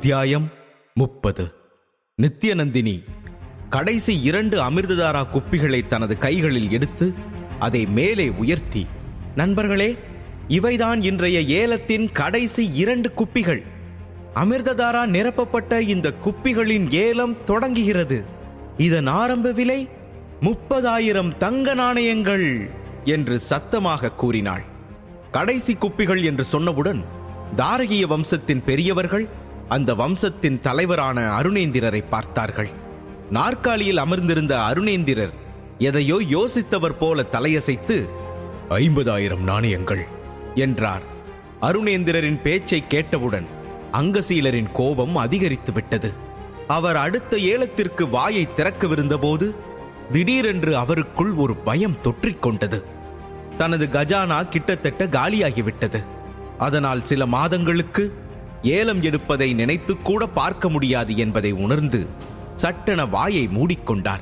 அத்தியாயம் முப்பது. நித்யநந்தினி கடைசி இரண்டு அமிர்ததாரா குப்பிகளை தனது கைகளில் எடுத்து அதை மேலே உயர்த்தி நண்பர்களே இவைதான் இன்றைய ஏலத்தின் கடைசி இரண்டு குப்பிகள். அமிர்ததாரா நிரப்பப்பட்ட இந்த குப்பிகளின் ஏலம் தொடங்குகிறது. இதன் ஆரம்ப விலை முப்பதாயிரம் தங்க நாணயங்கள் என்று சத்தமாக கூறினாள். கடைசி குப்பிகள் என்று சொன்னவுடன் தாரகிய வம்சத்தின் பெரியவர்கள் அந்த வம்சத்தின் தலைவரான அருணேந்திரரை பார்த்தார்கள். நாற்காலியில் அமர்ந்திருந்த அருணேந்திரர் எதையோ யோசித்தவர் போல தலையசைத்து ஐம்பதாயிரம் நாணயங்கள் என்றார். அருணேந்திரரின் பேச்சை கேட்டவுடன் அங்கசீலரின் கோபம் அதிகரித்து விட்டது. அவர் அடுத்த ஏலத்திற்கு வாயை திறக்கவிருந்தபோது திடீரென்று அவருக்குள் ஒரு பயம் தொற்றிக்கொண்டது தனது கஜானா கிட்டத்தட்ட காலியாகிவிட்டது. அதனால் சில மாதங்களுக்கு ஏலம் எடுப்பதை நினைத்து கூட பார்க்க முடியாது என்பதை உணர்ந்து சட்டென வாயை மூடிக்கொண்டார்.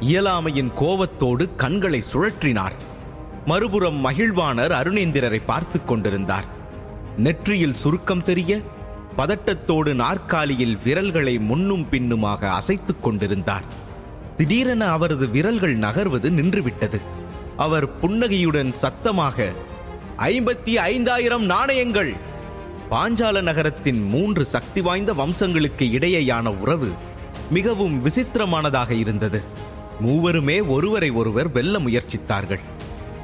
இயலாமையின் கோவத்தோடு கண்களை சுழற்றினார். மறுபுறம் மகிழ்வாணர் அருணேந்திரரை பார்த்து கொண்டிருந்தார். நெற்றியில் சுருக்கம் தெரிய பதட்டத்தோடு நாற்காலியில் விரல்களை முன்னும் பின்னுமாக அசைத்துக் கொண்டிருந்தார். திடீரென அவரது விரல்கள் நகர்வது நின்றுவிட்டது. அவர் புன்னகையுடன் சத்தமாக ஐம்பத்தி ஐந்தாயிரம் நாணயங்கள்! பாஞ்சால நகரத்தின் மூன்று சக்தி வாய்ந்த வம்சங்களுக்கு இடையேயான உறவு மிகவும் விசித்திரமானதாக இருந்தது. மூவருமே ஒருவரை ஒருவர் வெல்ல முயற்சித்தார்கள்.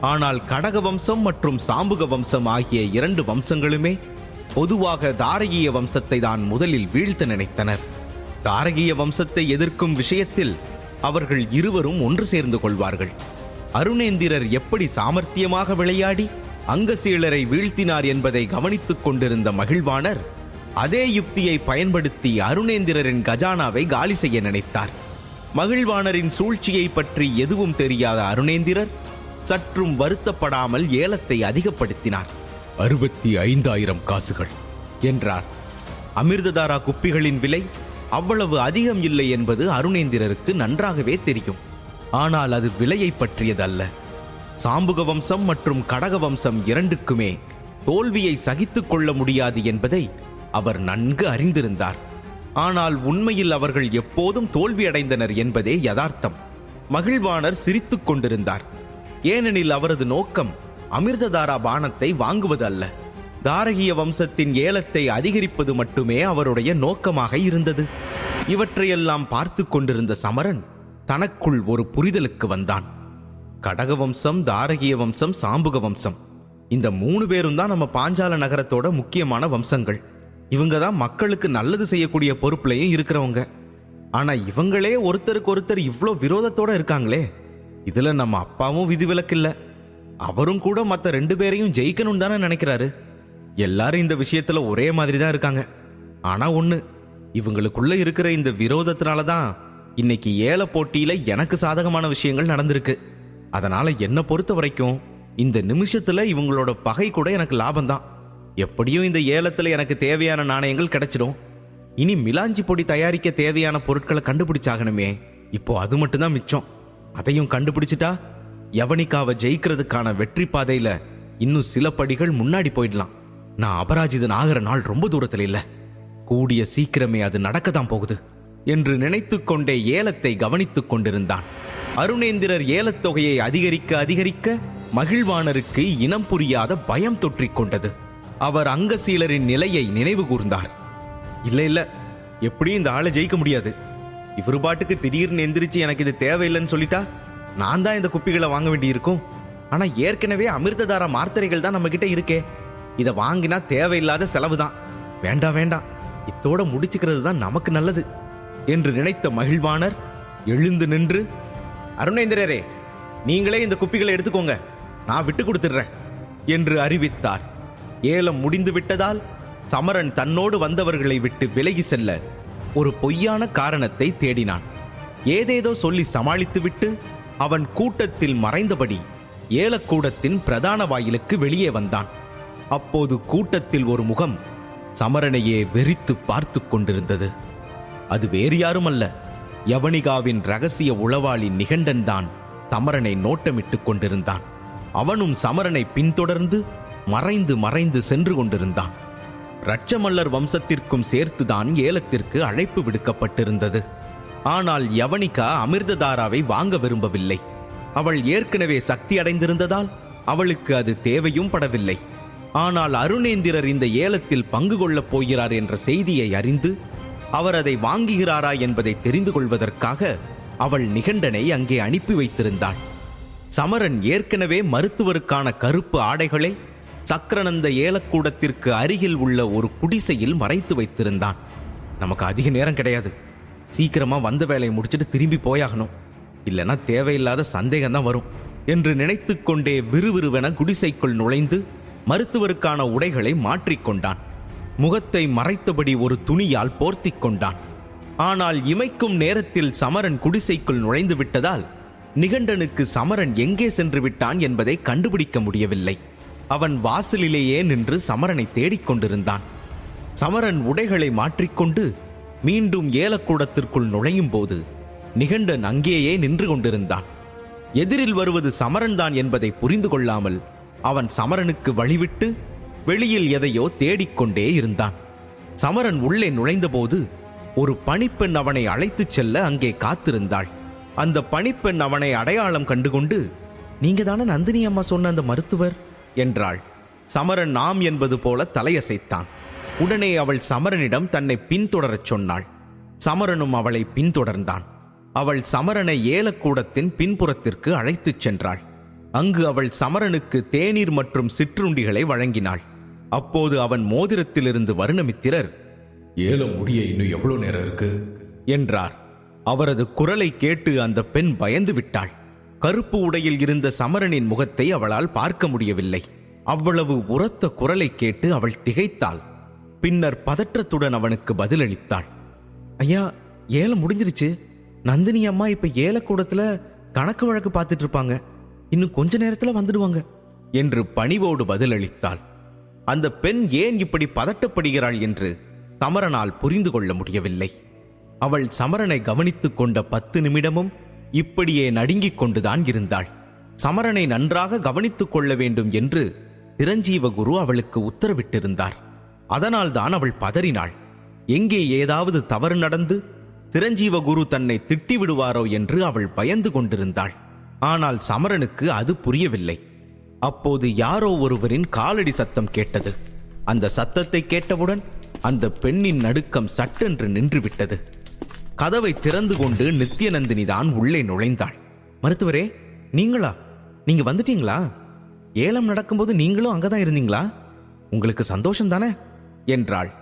ஆனால் கடக வம்சம் மற்றும் சாம்புக வம்சம் ஆகிய இரண்டு வம்சங்களுமே பொதுவாக தாரகிய வம்சத்தை தான் முதலில் வீழ்த்த நினைத்தனர். தாரகிய வம்சத்தை எதிர்க்கும் விஷயத்தில் அவர்கள் இருவரும் ஒன்று சேர்ந்து கொள்வார்கள். அருணேந்திரர் எப்படி சாமர்த்தியமாக விளையாடி அங்கசீலரை வீழ்த்தினார் என்பதை கவனித்துக் கொண்டிருந்த மகிழ்வாணர் அதே யுக்தியை பயன்படுத்தி அருணேந்திரரின் கஜானாவை காலி செய்ய நினைத்தார். மகிழ்வாணரின் சூழ்ச்சியை பற்றி எதுவும் தெரியாத அருணேந்திரர் சற்றும் வருத்தப்படாமல் ஏலத்தை அதிகப்படுத்தினார். அறுபத்தி ஐந்தாயிரம் காசுகள் என்றார். அமிர்ததாரா குப்பிகளின் விலை அவ்வளவு அதிகம் இல்லை என்பது அருணேந்திரருக்கு நன்றாகவே தெரியும். ஆனால் அது விலையை பற்றியதல்ல. சாம்புக வம்சம் மற்றும் கடக வம்சம் இரண்டுக்குமே தோல்வியை சகித்துக் கொள்ள முடியாது என்பதை அவர் நன்கு அறிந்திருந்தார். ஆனால் உண்மையில் அவர்கள் எப்போதும் தோல்வியடைந்தனர் என்பதே யதார்த்தம். மகிழ்வாணர் சிரித்துக் கொண்டிருந்தார். ஏனெனில் அவரது நோக்கம் அமிர்ததாரா பானத்தை வாங்குவது அல்ல. தாரகிய வம்சத்தின் ஏலத்தை அதிகரிப்பது மட்டுமே அவருடைய நோக்கமாக இருந்தது. இவற்றையெல்லாம் பார்த்து கொண்டிருந்த சமரன் தனக்குள் ஒரு புரிதலுக்கு வந்தான். கடக வம்சம் தாரகிய வம்சம் சாம்புக வம்சம். இந்த மூணு பேரும் தான் நம்ம பாஞ்சால நகரத்தோட முக்கியமான வம்சங்கள். இவங்க தான் மக்களுக்கு நல்லது செய்யக்கூடிய பொறுப்புலையும் இருக்கிறவங்க. ஆனா இவங்களே ஒருத்தருக்கு ஒருத்தர் இவ்வளோ விரோதத்தோட இருக்காங்களே. இதுல நம்ம அப்பாவும் விதிவிலக்கு இல்ல அவரும் கூட மத்த ரெண்டு பேரையும் ஜெயிக்கணும்னு தானே நினைக்கிறாரு. எல்லாரும் இந்த விஷயத்துல ஒரே மாதிரி தான் இருக்காங்க. ஆனா ஒண்ணு இவங்களுக்குள்ள இருக்கிற இந்த விரோதத்தினால தான் இன்னைக்கு ஏல போட்டியில எனக்கு சாதகமான விஷயங்கள் நடந்திருக்கு. அதனால என்ன பொறுத்த வரைக்கும் இந்த நிமிஷத்துல இவங்களோட பகை கூட எனக்கு லாபம்தான். எப்படியும் இந்த ஏலத்துல எனக்கு தேவையான நாணயங்கள் கிடைச்சிடும். இனி மிலாஞ்சி பொடி தயாரிக்க தேவையான பொருட்களை கண்டுபிடிச்சாகணுமே இப்போ அது மட்டும்தான் மிச்சம். அதையும் கண்டுபிடிச்சிட்டா யவனிகாவை ஜெயிக்கிறதுக்கான வெற்றி பாதையில இன்னும் சில படிகள் முன்னாடி போயிடலாம். நான் அபராஜிதன் ஆகிற நாள் ரொம்ப தூரத்தில் இல்ல. கூடிய சீக்கிரமே அது நடக்கத்தான் போகுது என்று நினைத்து கொண்டே ஏலத்தை கவனித்துக் கொண்டிருந்தான். அருணேந்திரர் ஏலத்தொகையை அதிகரிக்க அதிகரிக்க மகிழ்வாணருக்கு இனம் புரியாத பயம் தொற்றிக் கொண்டது. அவர் அங்கசீலரின் நிலையை நினைவு கூர்ந்தார். இல்லை இல்ல. எப்படியும் இந்த ஆளை ஜெயிக்க முடியாது. இவரு பாட்டுக்கு திடீர்னு எந்திரிச்சு எனக்கு இது தேவையில்லைன்னு சொல்லிட்டா நான் தான் இந்த குப்பிகளை வாங்க வேண்டியிருக்கும். ஆனா ஏற்கனவே அமிர்ததார மார்த்தரைகள் தான் நம்ம கிட்ட இருக்கே. இதை வாங்கினா தேவையில்லாத செலவு தான் வேண்டாம் வேண்டாம். இத்தோட முடிச்சுக்கிறது தான் நமக்கு நல்லது என்று நினைத்த மகிழ்வாணர் எழுந்து நின்று அருணேந்திரரே நீங்களே இந்த குப்பிகளை எடுத்துக்கோங்க. நான் விட்டு கொடுத்துடுறேன் என்று அறிவித்தார். ஏலம் முடிந்து விட்டதால் சமரன் தன்னோடு வந்தவர்களை விட்டு விலகி செல்ல ஒரு பொய்யான காரணத்தை தேடினான். ஏதேதோ சொல்லி சமாளித்துவிட்டு அவன் கூட்டத்தில் மறைந்தபடி ஏலக்கூடத்தின் பிரதான வாயிலுக்கு வெளியே வந்தான். அப்போது கூட்டத்தில் ஒரு முகம் சமரனையே வெறித்து பார்த்து கொண்டிருந்தது. அது வேறு யாரும் அல்ல யவனிகாவின் ரகசிய உளவாளி நிகண்டன் தான் சமரனை நோட்டமிட்டுக் கொண்டிருந்தான். அவனும் சமரனை பின்தொடர்ந்து மறைந்து மறைந்து சென்று கொண்டிருந்தான். ரட்சமல்லர் வம்சத்திற்கும் சேர்த்துதான் ஏலத்திற்கு அழைப்பு விடுக்கப்பட்டிருந்தது. ஆனால் யவனிகா அமிர்ததாராவை வாங்க விரும்பவில்லை. அவள் ஏற்கனவே சக்தி அடைந்திருந்ததால் அவளுக்கு அது தேவையும் படவில்லை. ஆனால் அருணேந்திரர் இந்த ஏலத்தில் பங்கு கொள்ளப் போகிறார் என்ற செய்தியை அறிந்து அவர் அதை வாங்குகிறாரா என்பதை தெரிந்து கொள்வதற்காக அவள் நிகண்டனை அங்கே அனுப்பி வைத்திருந்தாள். சமரன் ஏற்கனவே மருத்துவருக்கான கருப்பு ஆடைகளை சக்கரநந்த ஏலக்கூடத்திற்கு அருகில் உள்ள ஒரு குடிசையில் மறைத்து வைத்திருந்தான். நமக்கு அதிக நேரம் கிடையாது. சீக்கிரமா வந்த வேலையை முடிச்சிட்டு திரும்பி போயாகணும். இல்லைன்னா தேவையில்லாத சந்தேகம் தான் வரும் என்று நினைத்து கொண்டே விறுவிறுவென குடிசைக்குள் நுழைந்து மருத்துவருக்கான உடைகளை மாற்றிக்கொண்டான். முகத்தை மறைத்தபடி ஒரு துணியால் போர்த்திக் கொண்டான். ஆனால் இமைக்கும் நேரத்தில் சமரன் குடிசைக்குள் நுழைந்து விட்டதால் நிகண்டனுக்கு சமரன் எங்கே சென்று விட்டான் என்பதை கண்டுபிடிக்க முடியவில்லை. அவன் வாசலிலேயே நின்று சமரனை தேடிக் கொண்டிருந்தான். சமரன் உடைகளை மாற்றிக்கொண்டு மீண்டும் ஏலக்கூடத்திற்குள் நுழையும் போது நிகண்டன் அங்கேயே நின்று கொண்டிருந்தான். எதிரில் வருவது சமரன்தான் என்பதை புரிந்து கொள்ளாமல் அவன் சமரனுக்கு வழிவிட்டு வெளியில் எதையோ தேடிக்கொண்டே இருந்தான். சமரன் உள்ளே நுழைந்தபோது ஒரு பணிப்பெண் அவனை அழைத்துச் செல்ல அங்கே காத்திருந்தாள். அந்த பணிப்பெண் அவனை அடையாளம் கண்டுகொண்டு நீங்க தானே நந்தினி அம்மா சொன்ன அந்த மருத்துவர்? என்றாள். சமரன் நாம் என்பது போல தலையசைத்தான். உடனே அவள் சமரனிடம் தன்னை பின்தொடரச் சொன்னாள். சமரனும் அவளை பின்தொடர்ந்தான். அவள் சமரனை ஏலக்கூடத்தின் பின்புறத்திற்கு அழைத்துச் சென்றாள். அங்கு அவள் சமரனுக்கு தேநீர் மற்றும் சிற்றுண்டிகளை வழங்கினாள். அப்போது அவன் மோதிரத்திலிருந்து வருணமித்திரர் ஏலம் முடிய இன்னும் எவ்வளவு நேரம் இருக்கு? என்றார். அவரது குரலை கேட்டு அந்த பெண் பயந்து விட்டாள். கருப்பு உடையில் இருந்த சமரனின் முகத்தை அவளால் பார்க்க முடியவில்லை. அவ்வளவு உரத்த குரலை கேட்டு அவள் திகைத்தாள். பின்னர் பதற்றத்துடன் அவனுக்கு பதிலளித்தாள். ஐயா ஏலம் முடிஞ்சிருச்சு. நந்தினி அம்மா இப்ப ஏலக்கூடத்துல கணக்கு வழக்கு பார்த்துட்டு இருப்பாங்க. இன்னும் கொஞ்ச நேரத்துல வந்துடுவாங்க என்று பணிவோடு பதிலளித்தாள். அந்த பெண் ஏன் இப்படி பதட்டப்படுகிறாள் என்று சமரனால் புரிந்து கொள்ள முடியவில்லை. அவள் சமரனை கவனித்துக் கொண்ட பத்து நிமிடமும் இப்படியே நடுங்கிக் கொண்டுதான் இருந்தாள். சமரனை நன்றாக கவனித்துக் கொள்ள வேண்டும் என்று சிரஞ்சீவ குரு அவளுக்கு உத்தரவிட்டிருந்தார். அதனால்தான் அவள் பதறினாள். எங்கே ஏதாவது தவறு நடந்து சிரஞ்சீவ குரு தன்னை திட்டி விடுவாரோ என்று அவள் பயந்து கொண்டிருந்தாள். ஆனால் சமரனுக்கு அது புரியவில்லை. அப்போது யாரோ ஒருவரின் காலடி சத்தம் கேட்டது. அந்த சத்தத்தை கேட்டவுடன் அந்த பெண்ணின் நடுக்கம் சட்டென்று நின்றுவிட்டது. கதவை திறந்து கொண்டு நித்யநந்தினி தான் உள்ளே நுழைந்தாள். மருத்துவரே நீங்களா? நீங்க வந்துட்டீங்களா? ஏலம் நடக்கும்போது நீங்களும் அங்கதான் இருந்தீங்களா? உங்களுக்கு சந்தோஷம் தானே? என்றாள்.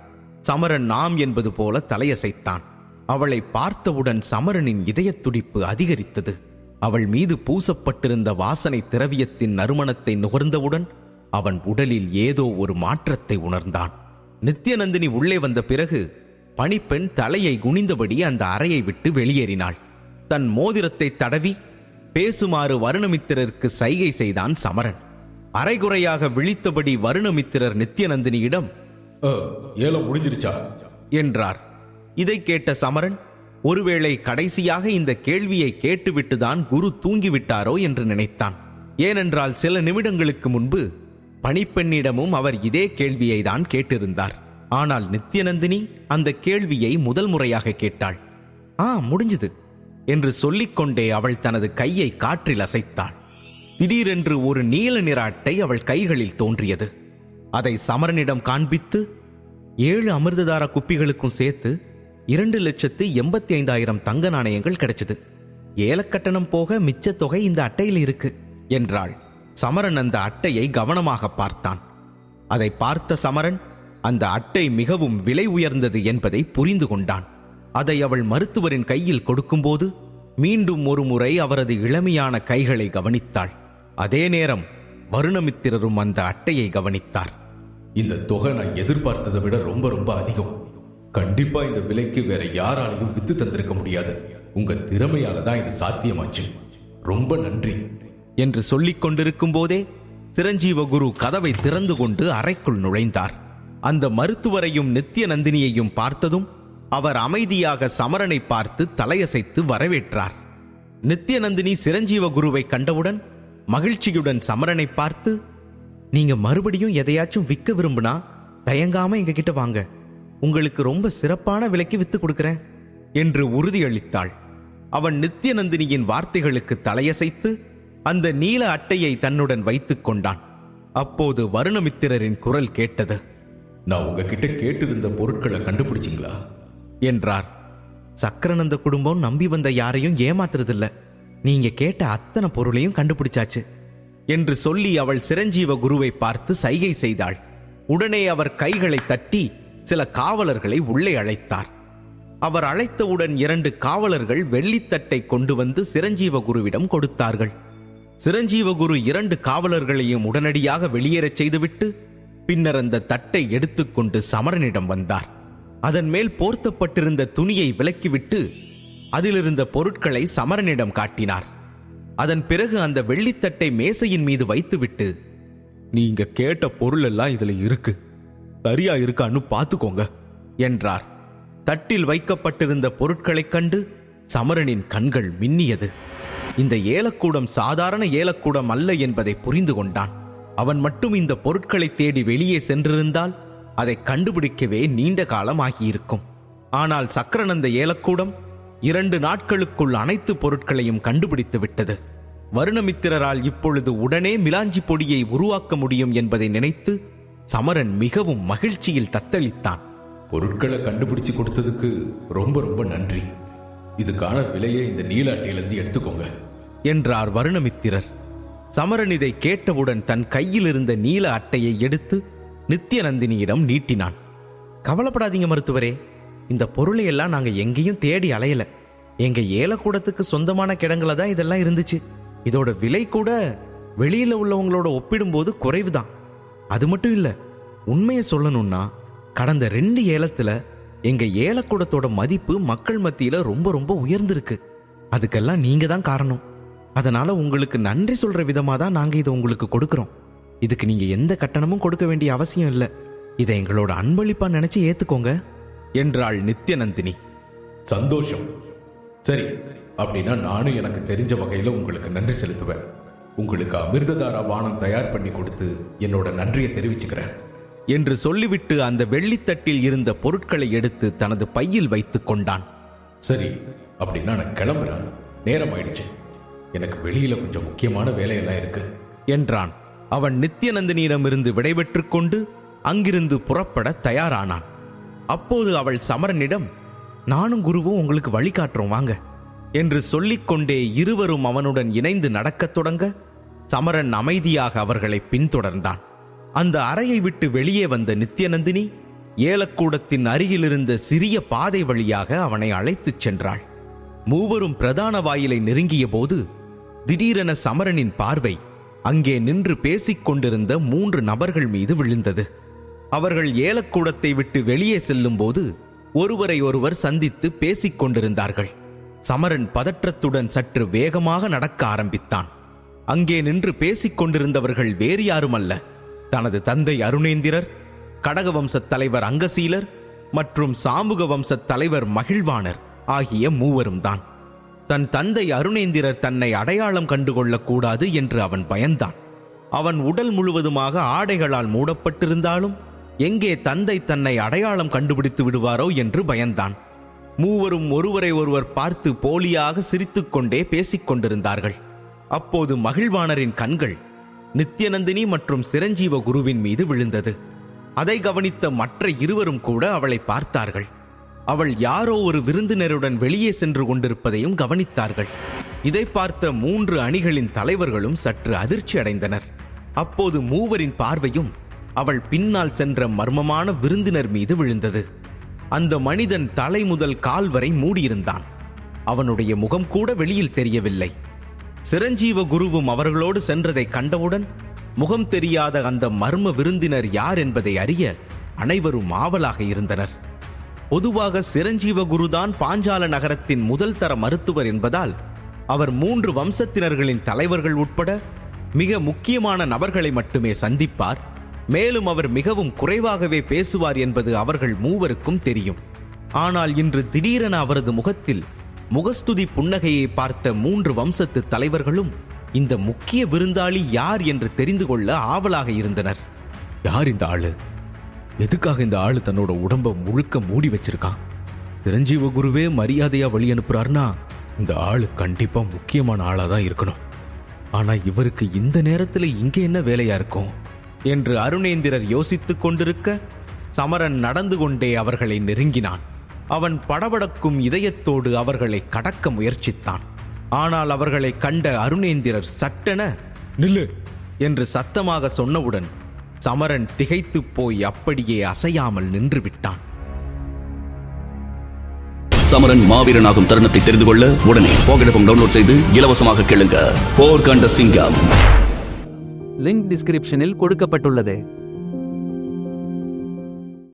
சமரன் நாம் என்பது போல தலையசைத்தான். அவளை பார்த்தவுடன் சமரனின் இதய துடிப்பு அதிகரித்தது. அவள் மீது பூசப்பட்டிருந்த வாசனை திரவியத்தின் நறுமணத்தை நுகர்ந்தவுடன் அவன் உடலில் ஏதோ ஒரு மாற்றத்தை உணர்ந்தான். நித்யநந்தினி உள்ளே வந்த பிறகு பணிப்பெண் தலையை குனிந்தபடி அந்த அறையை விட்டு வெளியேறினாள். தன் மோதிரத்தை தடவி பேசுமாறு வருணமித்திரருக்கு சைகை செய்தான் சமரன். அரைகுறையாக விழித்தபடி வருணமித்திரர் நித்யநந்தினியிடம் ஏலம் முடிஞ்சிருச்சா? என்றார். இதை கேட்ட சமரன் ஒருவேளை கடைசியாக இந்த கேள்வியை கேட்டுவிட்டுதான் குரு தூங்கிவிட்டாரோ என்று நினைத்தான். ஏனென்றால் சில நிமிடங்களுக்கு முன்பு பணிப்பெண்ணிடமும் அவர் இதே கேள்வியை தான் கேட்டிருந்தார். ஆனால் நித்யநந்தினி அந்த கேள்வியை முதல் முறையாக கேட்டாள். ஆ முடிஞ்சது என்று சொல்லிக்கொண்டே அவள் தனது கையை காற்றில் அசைத்தாள். திடீரென்று ஒரு நீல நிற அட்டை அவள் கைகளில் தோன்றியது. அதை சமரனிடம் காண்பித்து ஏழு அமிர்ததார குப்பிகளுக்கும் சேர்த்து இரண்டு லட்சத்து எண்பத்தி ஐந்தாயிரம் தங்க நாணயங்கள் கிடைச்சது. ஏலக்கட்டணம் போக மிச்ச தொகை இந்த அட்டையில் இருக்கு என்றாள். சமரன் அந்த அட்டையை கவனமாக பார்த்தான். அதை பார்த்த சமரன் அந்த அட்டை மிகவும் விலை உயர்ந்தது என்பதை புரிந்து கொண்டான். அதை அவள் மருத்துவரின் கையில் கொடுக்கும்போது மீண்டும் ஒரு முறை அவரது இளமையான கைகளை கவனித்தாள். அதே நேரம் வருணமித்திரரும் அந்த அட்டையை கவனித்தார். இந்த தொகை நான் எதிர்பார்த்ததை விட ரொம்ப ரொம்ப அதிகம். கண்டிப்பா இந்த விலைக்கு வேற யாராலையும் வித்து தந்திருக்க முடியாது. உங்க திறமையால தான் இது சாத்தியமாச்சு. ரொம்ப நன்றி. என்று சொல்லிக் கொண்டிருக்கும் போதே சிரஞ்சீவ குரு கதவை திறந்து கொண்டு அறைக்குள் நுழைந்தார். அந்த மருத்துவரையும் நித்திய நந்தினியையும் பார்த்ததும் அவர் அமைதியாக சமரனை பார்த்து தலையசைத்து வரவேற்றார். நித்திய நந்தினி சிரஞ்சீவ குருவை கண்டவுடன் மகிழ்ச்சியுடன் சமரனை பார்த்து நீங்க மறுபடியும் எதையாச்சும் விற்க விரும்புனா தயங்காம எங்க கிட்ட வாங்க. உங்களுக்கு ரொம்ப சிறப்பான விலைக்கு வித்து கொடுக்கிறேன் என்று உறுதியளித்தாள். அவன் நித்யநந்தினியின் வார்த்தைகளுக்கு தலையசைத்து அந்த நீல அட்டையை தன்னுடன் வைத்துக் கொண்டான். அப்போது வருணமித்திரரின் குரல் கேட்டது. நான் உங்ககிட்ட கேட்டிருந்த பொருட்களை கண்டுபிடிச்சிங்களா? என்றார். சக்கரநந்த குடும்பம் நம்பி வந்த யாரையும் ஏமாத்துறதில்ல. நீங்க கேட்ட அத்தனை பொருளையும் கண்டுபிடிச்சாச்சு என்று சொல்லி அவள் சிரஞ்சீவ குருவை பார்த்து சைகை செய்தாள். உடனே அவர் கைகளை தட்டி சில காவலர்களை உள்ளே அழைத்தார். அவர் அழைத்தவுடன் இரண்டு காவலர்கள் வெள்ளித்தட்டை கொண்டு வந்து சிரஞ்சீவ குருவிடம் கொடுத்தார்கள். சிரஞ்சீவ குரு இரண்டு காவலர்களையும் உடனடியாக வெளியேறச் செய்துவிட்டு பின்னர் அந்த தட்டை எடுத்துக்கொண்டு சமரனிடம் வந்தார். அதன் மேல் போர்த்தப்பட்டிருந்த துணியை விலக்கிவிட்டு அதிலிருந்த பொருட்களை சமரனிடம் காட்டினார். அதன் பிறகு அந்த வெள்ளித்தட்டை மேசையின் மீது வைத்துவிட்டு நீங்க கேட்ட பொருள் எல்லாம் இதுல இருக்கு. சரியா இருக்கான்னு பார்த்துக்கோங்க என்றார். தட்டில் வைக்கப்பட்டிருந்த பொருட்களைக் கண்டு சமரனின் கண்கள் மின்னியது. இந்த ஏலக்கூடம் சாதாரண ஏலக்கூடம் அல்ல என்பதை புரிந்து கொண்டான். அவன் மட்டும் இந்த பொருட்களை தேடி வெளியே சென்றிருந்தால் அதை கண்டுபிடிக்கவே நீண்ட காலம் ஆகியிருக்கும். ஆனால் சக்கரநந்த ஏலக்கூடம் இரண்டு நாட்களுக்குள் அனைத்து பொருட்களையும் கண்டுபிடித்து விட்டது. வருணமித்திரரால் இப்பொழுது உடனே மிலாஞ்சி பொடியை உருவாக்க முடியும் என்பதை நினைத்து சமரன் மிகவும் மகிழ்ச்சியில் தத்தளித்தான். பொருட்களை கண்டுபிடிச்சு கொடுத்ததுக்கு ரொம்ப ரொம்ப நன்றி. இதுக்கான விலையை இந்த நீல அட்டையிலிருந்து எடுத்துக்கோங்க. என்றார் வருணமித்திரர். சமரன் இதை கேட்டவுடன் தன் கையில் இருந்த நீல அட்டையை எடுத்து நித்யநந்தினியிடம் நீட்டினான். கவலைப்படாதீங்க மருத்துவரே இந்த பொருளை எல்லாம் நாங்க எங்கேயும் தேடி அலையல. எங்க ஏலக்கூடத்துக்கு சொந்தமான கிடங்குல தான் இதெல்லாம் இருந்துச்சு. இதோட விலை கூட வெளியில உள்ளவங்களோட ஒப்பிடும்போது குறைவுதான். அது மட்டும் இல்ல உண்மையை சொல்லணும்னா கடந்த ரெண்டு ஏலத்துல எங்க ஏலக்கூடத்தோட மதிப்பு மக்கள் மத்தியில ரொம்ப ரொம்ப உயர்ந்திருக்கு. அதுக்கெல்லாம் நீங்க தான் காரணம். அதனால உங்களுக்கு நன்றி சொல்ற விதமா தான் நாங்கள் இதை உங்களுக்கு கொடுக்கறோம். இதுக்கு நீங்க எந்த கட்டணமும் கொடுக்க வேண்டிய அவசியம் இல்ல. இதை எங்களோட அன்பளிப்பா நினைச்சு ஏத்துக்கோங்க. என்றாள் நித்யநந்தினி. சந்தோஷம். சரி அப்படின்னா நானும் எனக்கு தெரிஞ்ச வகையில உங்களுக்கு நன்றி செலுத்துவேன். உங்களுக்கு அமிர்ததாரா வானம் தயார் பண்ணி கொடுத்து என்னோட நன்றியை தெரிவிச்சுக்கிறேன். என்று சொல்லிவிட்டு அந்த வெள்ளித்தட்டில் இருந்த பொருட்களை எடுத்து தனது பையில் வைத்துக் கொண்டான். சரி அப்படின்னா நான் கிளம்புறேன். நேரம் ஆயிடுச்சு எனக்கு வெளியில கொஞ்சம் முக்கியமான வேலையெல்லாம் இருக்கு. என்றான். அவன் நித்யநந்தினியிடமிருந்து விடைபெற்றுக் கொண்டு அங்கிருந்து புறப்பட தயாரானான். அப்போது அவள் சமரனிடம் நானும் குருவும் உங்களுக்கு வழிகாட்டுறோம் வாங்க. என்று சொல்லிக்கொண்டே இருவரும் அவனுடன் இணைந்து நடக்கத் தொடங்க சமரன் அமைதியாக அவர்களை பின்தொடர்ந்தான். அந்த அறையை விட்டு வெளியே வந்த நித்யநந்தினி ஏலக்கூடத்தின் அருகிலிருந்த சிறிய பாதை வழியாக அவனை அழைத்துச் சென்றாள். மூவரும் பிரதான வாயிலை நெருங்கிய போது திடீரென சமரனின் பார்வை அங்கே நின்று பேசிக் கொண்டிருந்த மூன்று நபர்கள் மீது விழுந்தது. அவர்கள் ஏலக்கூடத்தை விட்டு வெளியே செல்லும்போது ஒருவரை ஒருவர் சந்தித்து பேசிக் கொண்டிருந்தார்கள். சமரன் பதற்றத்துடன் சற்று வேகமாக நடக்க ஆரம்பித்தான். அங்கே நின்று பேசிக் கொண்டிருந்தவர்கள் வேறு யாருமல்ல. தனது தந்தை அருணேந்திரர் கடக வம்சத் தலைவர் அங்கசீலர் மற்றும் சாமுக வம்சத் தலைவர் மகிழ்வாணர் ஆகிய மூவரும் தான். தன் தந்தை அருணேந்திரர் தன்னை அடையாளம் கண்டுகொள்ளக்கூடாது என்று அவன் பயந்தான். அவன் உடல் முழுவதுமாக ஆடைகளால் மூடப்பட்டிருந்தாலும் எங்கே தந்தை தன்னை அடையாளம் கண்டுபிடித்து விடுவாரோ என்று பயந்தான். மூவரும் ஒருவரை ஒருவர் பார்த்து போலியாக சிரித்துக்கொண்டே பேசிக் கொண்டிருந்தார்கள் அப்போது மகிழ்வாணரின் கண்கள் நித்யநந்தினி மற்றும் சிரஞ்சீவ குருவின் மீது விழுந்தது. அதை கவனித்த மற்ற இருவரும் கூட அவளை பார்த்தார்கள். அவள் யாரோ ஒரு விருந்தினருடன் வெளியே சென்று கொண்டிருப்பதையும் கவனித்தார்கள். இதை பார்த்த மூன்று அணிகளின் தலைவர்களும் சற்று அதிர்ச்சி அடைந்தனர். அப்போது மூவரின் பார்வையும் அவள் பின்னால் சென்ற மர்மமான விருந்தினர் மீது விழுந்தது. அந்த மனிதன் தலை முதல் கால் வரை மூடியிருந்தான். அவனுடைய முகம் கூட வெளியில் தெரியவில்லை. சிரஞ்சீவ குருவும் அவர்களோடு சென்றதை கண்டவுடன் முகம் தெரியாத அந்த மர்ம விருந்தினர் யார் என்பதை அறிய அனைவரும் ஆவலாக இருந்தனர். பொதுவாக சிரஞ்சீவ குருதான் பாஞ்சால நகரத்தின் முதல் தர மருத்துவர் என்பதால் அவர் மூன்று வம்சத்தினர்களின் தலைவர்கள் உட்பட மிக முக்கியமான நபர்களை மட்டுமே சந்திப்பார். மேலும் அவர் மிகவும் குறைவாகவே பேசுவார் என்பது அவர்கள் மூவருக்கும் தெரியும். ஆனால் இன்று திடீரென அவரது முகத்தில் முகஸ்துதி புன்னகையை பார்த்த மூன்று வம்சத்து தலைவர்களும் இந்த முக்கிய விருந்தாளி யார் என்று தெரிந்து கொள்ள ஆவலாக இருந்தனர். யார் இந்த ஆளு? எதுக்காக இந்த ஆளு தன்னோட உடம்ப முழுக்க மூடி வச்சிருக்கான் சிரஞ்சீவ குருவே மரியாதையா வழி அனுப்புறாருன்னா இந்த ஆளு கண்டிப்பா முக்கியமான ஆளா தான் இருக்கணும். ஆனா இவருக்கு இந்த நேரத்துல இங்க என்ன வேலையா இருக்கும்? என்று அருணேந்திரர் யோசித்துக் கொண்டிருக்க சமரன் நடந்து கொண்டே அவர்களை நெருங்கினான். அவன் படபடக்கும் இதயத்தோடு அவர்களை கடக்க முயற்சித்தான். ஆனால் அவர்களை கண்ட அருணேந்திரர் சட்டென நில்லு என்று சத்தமாக சொன்னவுடன் சமரன் திகைத்துப் போய் அப்படியே அசையாமல் நின்று விட்டான் சமரன் மாவீரனாகும் தருணத்தை தெரிந்து கொள்ள உடனே போகடஃபம் டவுன்லோட் செய்து இலவசமாக கேளுங்க. போர் கண்ட சிங்கம். லிங்க் டிஸ்கிரிப்ஷனில் கொடுக்கப்பட்டுள்ளது.